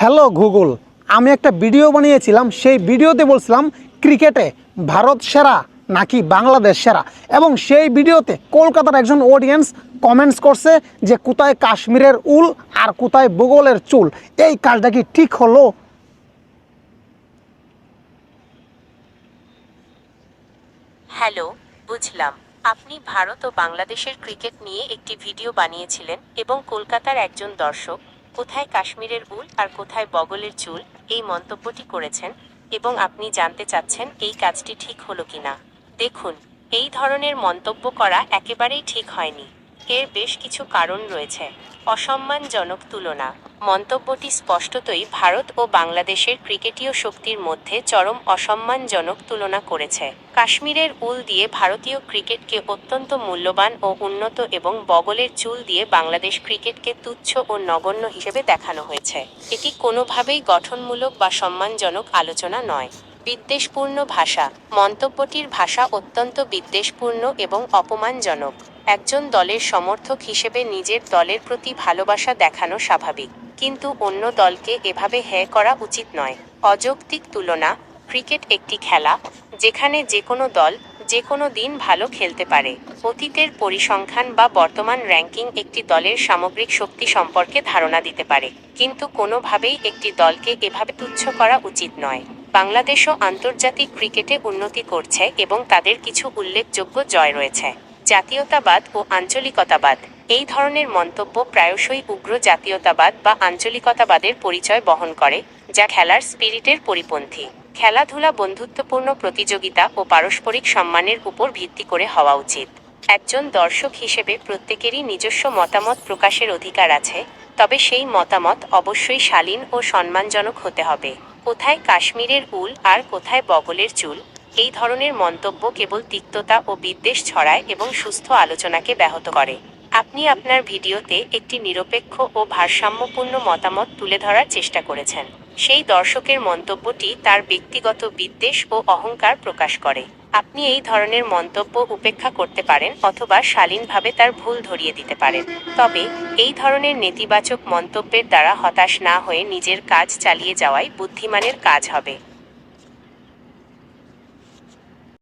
Hello Google আমি একটা video বানিয়েছিলাম, সেই ভিডিওতে বলছিলাম, ক্রিকেটে ভারত সেরা নাকি বাংলাদেশ সেরা? এবং সেই ভিডিওতে কলকাতার একজন অডিয়েন্স কমেন্টস করছে যে, কোথায় কাশ্মীরের উল আর কোথায় ভূগোলের চুল? এই কাজটা কি ঠিক হলো? হ্যালো বুঝলাম। আপনি ভারত ও বাংলাদেশের ক্রিকেট নিয়ে একটি ভিডিও বানিয়েছিলেন এবং কলকাতার একজন দর্শক কোথায় কাশ্মীরের উল আর কোথায় বগলের চুল এই মন্তব্যটি করেছেন এবং আপনি জানতে চাচ্ছেন এই কাজটি ঠিক হলো কিনা। দেখুন, এই ধরনের মন্তব্য করা একেবারেই ঠিক হয়নি। এর বেশ কিছু কারণ রয়েছে। অসম্মানজনক তুলনা। মন্তব্যটি স্পষ্টতই ভারত ও বাংলাদেশের ক্রিকেটীয় শক্তির মধ্যে চরম অসম্মানজনক তুলনা করেছে। কাশ্মীরের উল দিয়ে ভারতীয় ক্রিকেটকে অত্যন্ত মূল্যবান ও উন্নত এবং বগলের চুল দিয়ে বাংলাদেশ ক্রিকেটকে তুচ্ছ ও নগণ্য হিসেবে দেখানো হয়েছে। এটি কোনোভাবেই গঠনমূলক বা সম্মানজনক আলোচনা নয়। বিদ্বেষপূর্ণ ভাষা। মন্তব্যটির ভাষা অত্যন্ত বিদ্বেষপূর্ণ এবং অপমানজনক। একজন দলের সমর্থক হিসেবে নিজের দলের প্রতি ভালোবাসা দেখানো স্বাভাবিক। কিন্তু অন্য দলকে এভাবে হ্যাঁ করা উচিত নয়। অযৌক্তিক তুলনা, ক্রিকেট একটি খেলা, যেখানে যে কোনো দল যে কোনো দিন ভালো খেলতে পারে। অতীতের পরিসংখ্যান বা বর্তমান র্যাঙ্কিং একটি দলের সামগ্রিক শক্তি সম্পর্কে ধারণা দিতে পারে। কিন্তু কোনোভাবেই একটি দলকে এভাবে তুচ্ছ করা উচিত নয়। বাংলাদেশও আন্তর্জাতিক ক্রিকেটে উন্নতি করছে এবং তাদের কিছু উল্লেখযোগ্য জয় রয়েছে। জাতীয়তাবাদ ও আঞ্চলিকতাবাদ। এই ধরনের মন্তব্য প্রায়শই উগ্র জাতীয়তাবাদ বা আঞ্চলিকতাবাদের পরিচয় বহন করে, যা খেলার স্পিরিটের পরিপন্থী। খেলাধুলা বন্ধুত্বপূর্ণ প্রতিযোগিতা ও পারস্পরিক সম্মানের উপর ভিত্তি করে হওয়া উচিত। একজন দর্শক হিসেবে প্রত্যেকেরই নিজস্ব মতামত প্রকাশের অধিকার আছে, তবে সেই মতামত অবশ্যই শালীন ও সম্মানজনক হতে হবে। কোথায় কাশ্মীরের উল আর কোথায় বগলের চুল এই ধরনের মন্তব্য কেবল তিক্ততা ও বিদ্বেষ ছড়ায় এবং সুস্থ আলোচনাকে ব্যাহত করে। আপনি আপনার ভিডিওতে একটি নিরপেক্ষ ও ভারসাম্যপূর্ণ মতামত তুলে ধরার চেষ্টা করেছেন। সেই দর্শকের মন্তব্যটি তার ব্যক্তিগত বিদ্বেষ ও অহংকার প্রকাশ করে। আপনি এই ধরনের মন্তব্য উপেক্ষা করতে পারেন অথবা শালীনভাবে তার ভুল ধরিয়ে দিতে পারেন। তবে, এই ধরনের নেতিবাচক মন্তব্যের দ্বারা হতাশ না হয়ে নিজের কাজ চালিয়ে যাওয়াই বুদ্ধিমানের কাজ হবে।